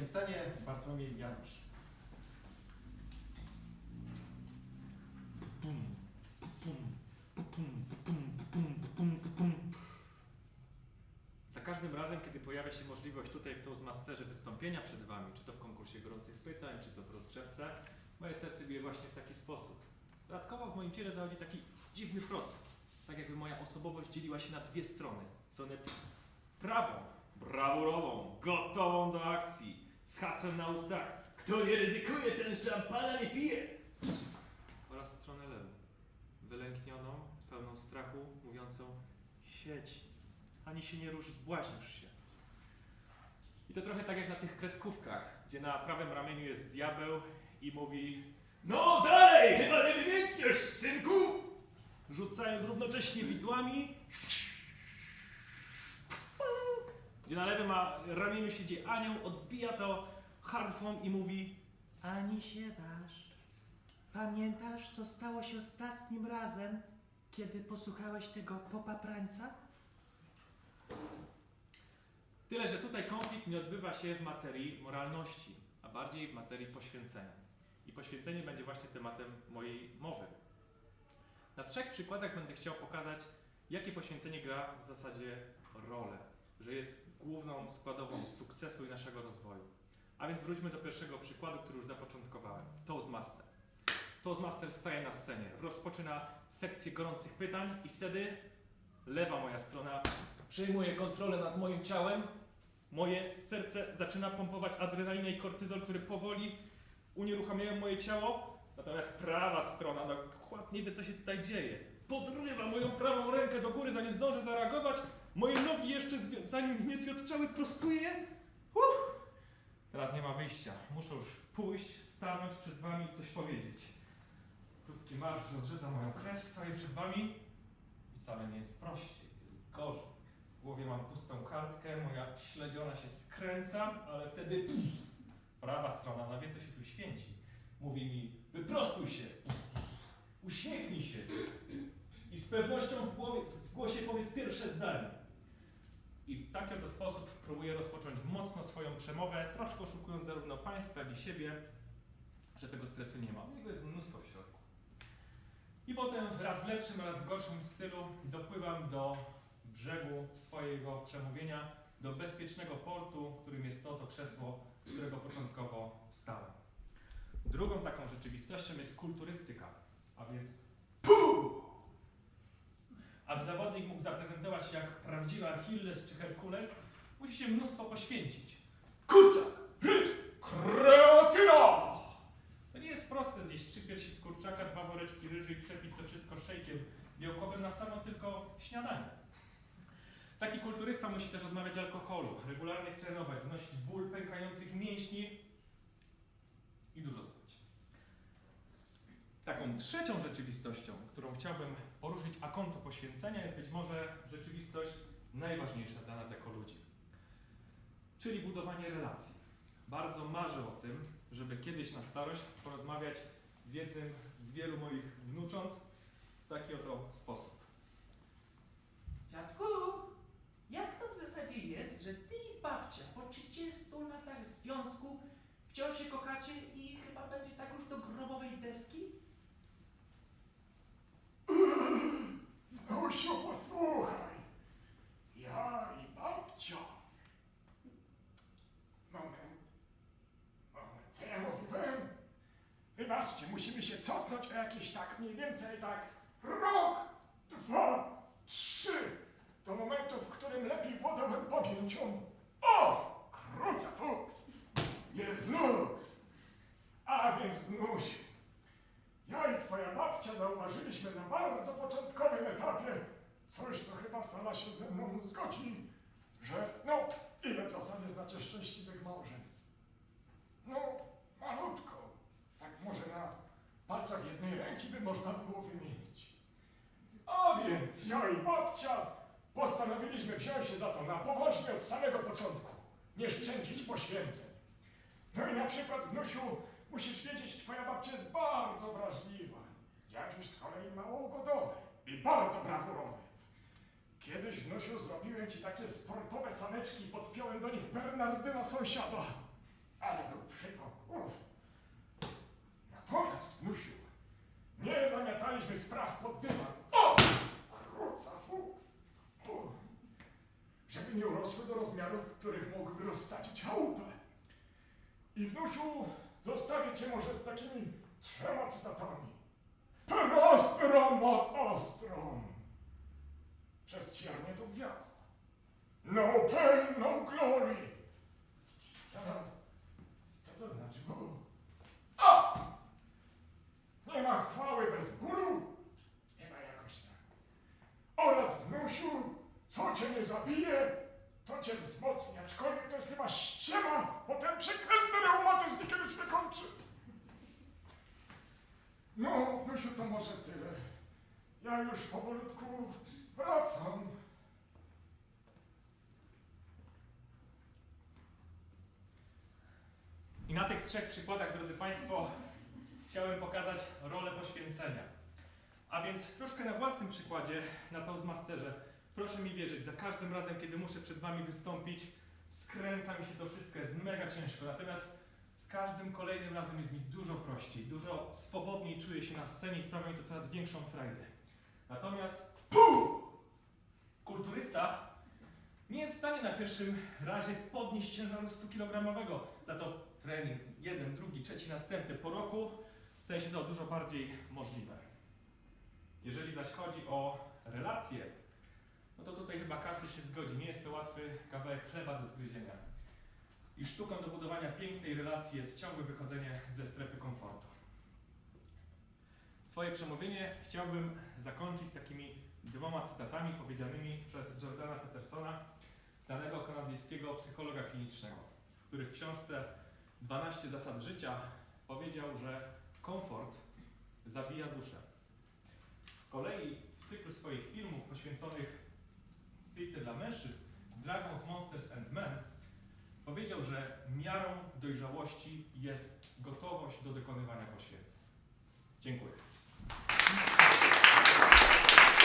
poświęcenie Bartłomiej Janusz. Za każdym razem, kiedy pojawia się możliwość tutaj w Toastmasterze wystąpienia przed Wami, czy to w konkursie gorących pytań, czy to w rozgrzewce, moje serce bije właśnie w taki sposób. Dodatkowo w moim ciele zachodzi taki dziwny proces. Tak jakby moja osobowość dzieliła się na dwie strony. Stronę prawą, brawurową, gotową do akcji, z hasłem na ustach. Kto nie ryzykuje, ten szampana nie pije! Oraz stronę lewą, wylęknioną, pełną strachu, mówiącą siedź, ani się nie rusz, zbłaźnisz się. I to trochę tak jak na tych kreskówkach, gdzie na prawym ramieniu jest diabeł i mówi No dalej, chyba nie wymiękniesz, synku! Rzucając równocześnie widłami, gdzie na lewym ma- ramieniu siedzi anioł, odbija to harfą i mówi Ani się waż. Pamiętasz, co stało się ostatnim razem, kiedy posłuchałeś tego popaprańca? Tyle, że tutaj konflikt nie odbywa się w materii moralności, a bardziej w materii poświęcenia. I poświęcenie będzie właśnie tematem mojej mowy. Na trzech przykładach będę chciał pokazać, jakie poświęcenie gra w zasadzie rolę, że jest główną składową sukcesu i naszego rozwoju. A więc wróćmy do pierwszego przykładu, który już zapoczątkowałem. Toastmaster. Toastmaster staje na scenie, rozpoczyna sekcję gorących pytań i wtedy lewa moja strona przejmuje kontrolę nad moim ciałem. Moje serce zaczyna pompować adrenalinę i kortyzol, który powoli unieruchamiają moje ciało. Natomiast prawa strona dokładnie wie, co się tutaj dzieje. Podrywa moją prawą rękę do góry, zanim zdążę zareagować. Moje nogi jeszcze, zanim nie zwiotczały, prostuje je. Uff. Teraz nie ma wyjścia. Muszę już pójść, stanąć przed wami i coś powiedzieć. Krótki marsz rozrzedza moją krew, stoję przed wami i wcale nie jest prościej, jest gorzej. W głowie mam pustą kartkę, moja śledziona się skręca, ale wtedy prawa strona, ona wie co się tu święci. Mówi mi, wyprostuj się, uśmiechnij się i z pewnością w, głowie, w głosie powiedz pierwsze zdanie. I w taki oto sposób próbuję rozpocząć mocno swoją przemowę, troszkę oszukując zarówno Państwa, jak i siebie, że tego stresu nie ma. Jego jest mnóstwo w środku. I potem raz w lepszym, raz w gorszym stylu dopływam do brzegu swojego przemówienia, do bezpiecznego portu, którym jest to, to krzesło, z którego początkowo wstałem. Drugą taką rzeczywistością jest kulturystyka, a więc! Aby zawodnik mógł zaprezentować się jak prawdziwy Achilles czy Herkules, musi się mnóstwo poświęcić. Kurczak! Ryż! Kreatyna! To nie jest proste zjeść trzy piersi z kurczaka, dwa woreczki ryży i przepić to wszystko szejkiem białkowym na samo tylko śniadanie. Taki kulturysta musi też odmawiać alkoholu, regularnie trenować, znosić ból pękających mięśni i dużo spać. Taką trzecią rzeczywistością, którą chciałbym poruszyć a konto poświęcenia, jest być może rzeczywistość najważniejsza dla nas jako ludzi. Czyli budowanie relacji. Bardzo marzę o tym, żeby kiedyś na starość porozmawiać z jednym z wielu moich wnucząt w taki oto sposób. Dziadku, jak to w zasadzie jest, że ty i babcia po 30 latach związku wciąż się kochacie i chyba będzie tak już do grobowej deski? Nusiu, posłuchaj. Ja i babcia. Moment. Moment, co ja mówiłem? Wybaczcie, musimy się jakieś tak mniej więcej tak rok, dwa, trzy. Do momentu, w którym lepiej władałem pamięcią. O! Kruca fuks! Jest luz! A więc wnusiu, ja i twoja babcia zauważyliśmy na bardzo początkowym etapie coś, co chyba sama się ze mną zgodzi, że no, ile w zasadzie szczęśliwych małżeństw? No, malutko. Tak może na palcach jednej ręki by można było wymienić. A więc ja i babcia postanowiliśmy wziąć się za to na poważnie od samego początku. Nie szczędzić poświęceń. No i na przykład, wnusiu, musisz wiedzieć, twoja babcia jest bardzo wrażliwa. Dziaduś z kolei mało ugodowy i bardzo brawurowy. Kiedyś, wnusiu, zrobiłem ci takie sportowe saneczki i podpiąłem do nich Bernardyna sąsiada. zabraliśmy spraw pod dywan. O! Kruca fuks! Żeby nie urosły do rozmiarów, których mogłyby rozsadzić chałupę. I wnusiu, zostawię cię może z takimi trzema cytatami. Prosperum od ostrom! Przez ciarnię to gwiazd. No pain, no glory! Wnusiu, to może tyle. Ja już powolutku wracam. I na tych trzech przykładach, drodzy Państwo, chciałem pokazać rolę poświęcenia. A więc troszkę na własnym przykładzie, na Toastmasterze, proszę mi wierzyć, za każdym razem, kiedy muszę przed Wami wystąpić, skręca mi się to wszystko, jest mega ciężko. Natomiast każdym kolejnym razem jest mi dużo prościej, dużo swobodniej czuję się na scenie i sprawia mi to coraz większą frajdę. Natomiast PUH! kulturysta nie jest w stanie na pierwszym razie podnieść ciężaru 100 kg. Za to trening jeden, drugi, trzeci, następny po roku staje się to dużo bardziej możliwe. Jeżeli zaś chodzi o relacje, no to tutaj chyba każdy się zgodzi. Nie jest to łatwy kawałek chleba do zgryzienia. I sztuką do budowania pięknej relacji jest ciągłe wychodzenie ze strefy komfortu. Swoje przemówienie chciałbym zakończyć takimi dwoma cytatami powiedzianymi przez Jordana Petersona, znanego kanadyjskiego psychologa klinicznego, który w książce 12 zasad życia powiedział, że komfort zabija duszę. Z kolei w cyklu swoich filmów poświęconych stricte dla mężczyzn, Dragons, Monsters and Men, powiedział, że miarą dojrzałości jest gotowość do dokonywania poświęceń. Dziękuję.